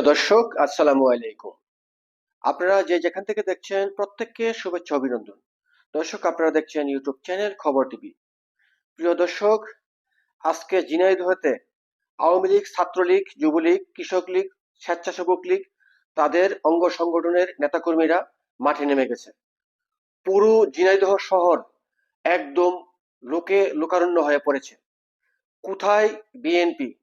দর্শক, আসসালামু আলাইকুম। আপনারা যে যেখান থেকে দেখছেন, প্রত্যেককে শুভেচ্ছা, অভিনন্দন। দর্শক, আপনারা দেখছেন ইউটিউব চ্যানেল খবর টিভি। প্রিয় দর্শক, আজকে ঝিনাইদহতে আওয়ামী লীগ, ছাত্রলীগ, যুবলীগ, কৃষক লীগ, স্বেচ্ছাসেবক লীগ, তাদের অঙ্গ সংগঠনের নেতাকর্মীরা মাঠে নেমে গেছে। পুরো ঝিনাইদহ শহর একদম লোকে লোকারণ্য হয়ে পড়েছে। কোথায় বিএনপি,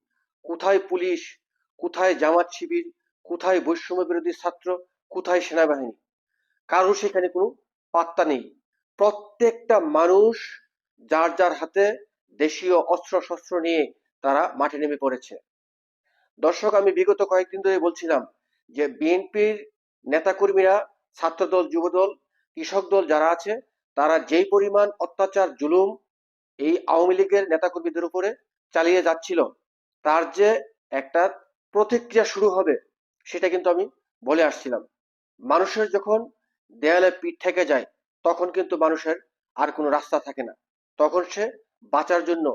কোথায় পুলিশ কোথায় জামাত শিবির, কোথায় বৈষম্য বিরোধী ছাত্র, কোথায় সেনাবাহিনী? কারও সেখানে কোনো পাত্তা নেই। প্রত্যেকটা মানুষ যার যার হাতে দেশীয় অস্ত্র শস্ত্র নিয়ে তারা মাঠে নেমে পড়েছে। দর্শক, আমি বিগত কয়েকদিন ধরে বলছিলাম যে বিএনপির নেতাকর্মীরা, ছাত্রদল, যুবদল, কৃষক দল যারা আছে, তারা যেই পরিমাণ অত্যাচার, জুলুম এই আওয়ামী লীগের নেতাকর্মীদের উপরে চালিয়ে যাচ্ছিল, তার যে একটা প্রতিক্রিয়া শুরু হবে, সেটা কিন্তু আমি বলে আসছিলাম। মানুষের যখন দেয়ালে পিঠ থেকে যায়, তখন কিন্তু মানুষের আর কোনো রাস্তা থাকে না। তখন সে বাঁচার জন্য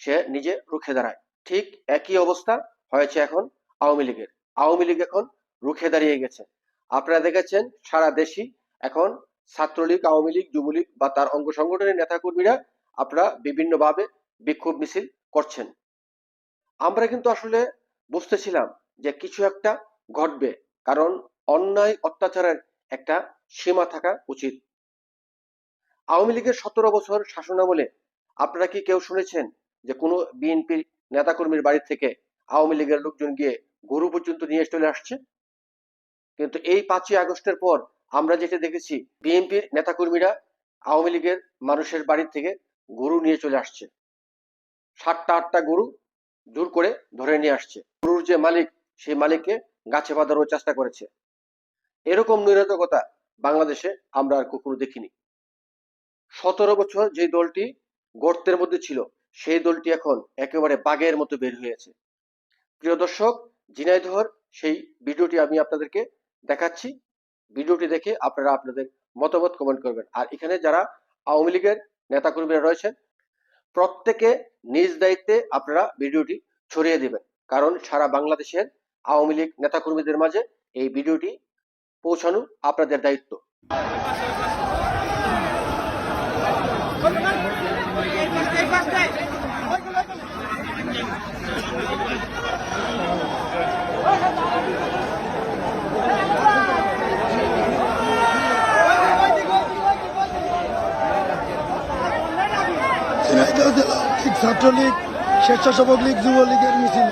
সে নিজে রুখে দাঁড়ায়। ঠিক একই অবস্থা হয়েছে এখন আওয়ামী লীগের। আওয়ামী লীগ এখন রুখে দাঁড়িয়ে গেছে। আপনারা দেখেছেন, সারা দেশই এখন ছাত্রলীগ, আওয়ামী লীগ, যুবলীগ বা তার অঙ্গ সংগঠনের নেতাকর্মীরা আপনারা বিভিন্নভাবে বিক্ষোভ মিছিল করছেন। আমরা কিন্তু আসলে বুঝতেছিলাম যে কিছু একটা ঘটবে, কারণ অন্যায় অত্যাচারের একটা সীমা থাকা উচিত। আওয়ামী লীগের সতেরো বছর শাসনামলে আপনারা কি কেউ শুনেছেন যে কোনো বিএনপির নেতাকর্মীর বাড়ি থেকে আওয়ামী লীগের লোকজন গিয়ে গরু পর্যন্ত নিয়ে চলে আসছে? কিন্তু এই পাঁচই আগস্টের পর আমরা যেটা দেখেছি, বিএনপির নেতাকর্মীরা আওয়ামী লীগের মানুষের বাড়ি থেকে গরু নিয়ে চলে আসছে। সাতটা আটটা গরু জোর করে ধরে নিয়ে আসছে। গরুর যে মালিক, সেই মালিককে গাছে বাঁধানোর চেষ্টা করেছে। এরকম নৈরাজকতা বাংলাদেশে আমরা আর কখনো দেখিনি। সতেরো বছর যে দলটি গর্তের মধ্যে ছিল, সেই দলটি এখন একেবারে বাঘের মতো বের হয়েছে প্রিয় দর্শক, ঝিনাইদহর সেই ভিডিওটি আমি আপনাদেরকে দেখাচ্ছি। ভিডিওটি দেখে আপনারা আপনাদের মতামত কমেন্ট করবেন। আর এখানে যারা আওয়ামী লীগের নেতাকর্মীরা রয়েছেন প্রত্যেকে নিজ দায়িত্বে আপনারা ভিডিওটি ছড়িয়ে দেবেন। কারণ সারা বাংলাদেশের আওয়ামী লীগ নেতাকর্মীদের মাঝে এই ভিডিওটি পৌঁছানো আপনাদের দায়িত্ব। ঝিনাইদহ জেলা লীগ ছাত্রলীগ স্বেচ্ছাসেবক লীগ যুবলীগের মিছিল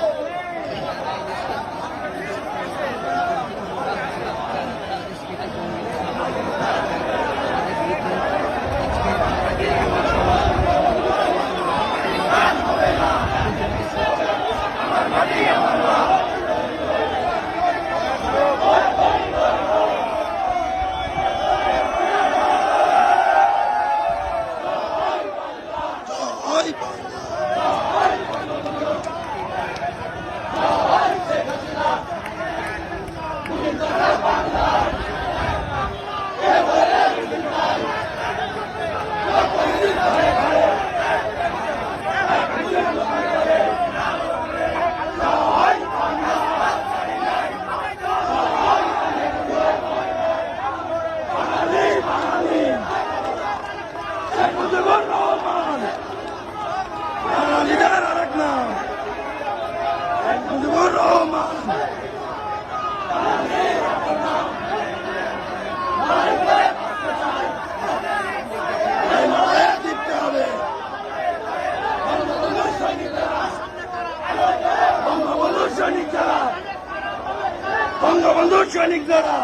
সৈনিক যারা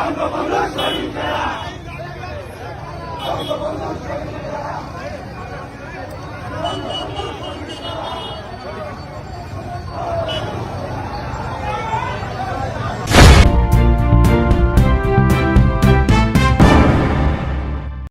বঙ্গবন্ধু শহীদ বঙ্গবন্ধু শহীদ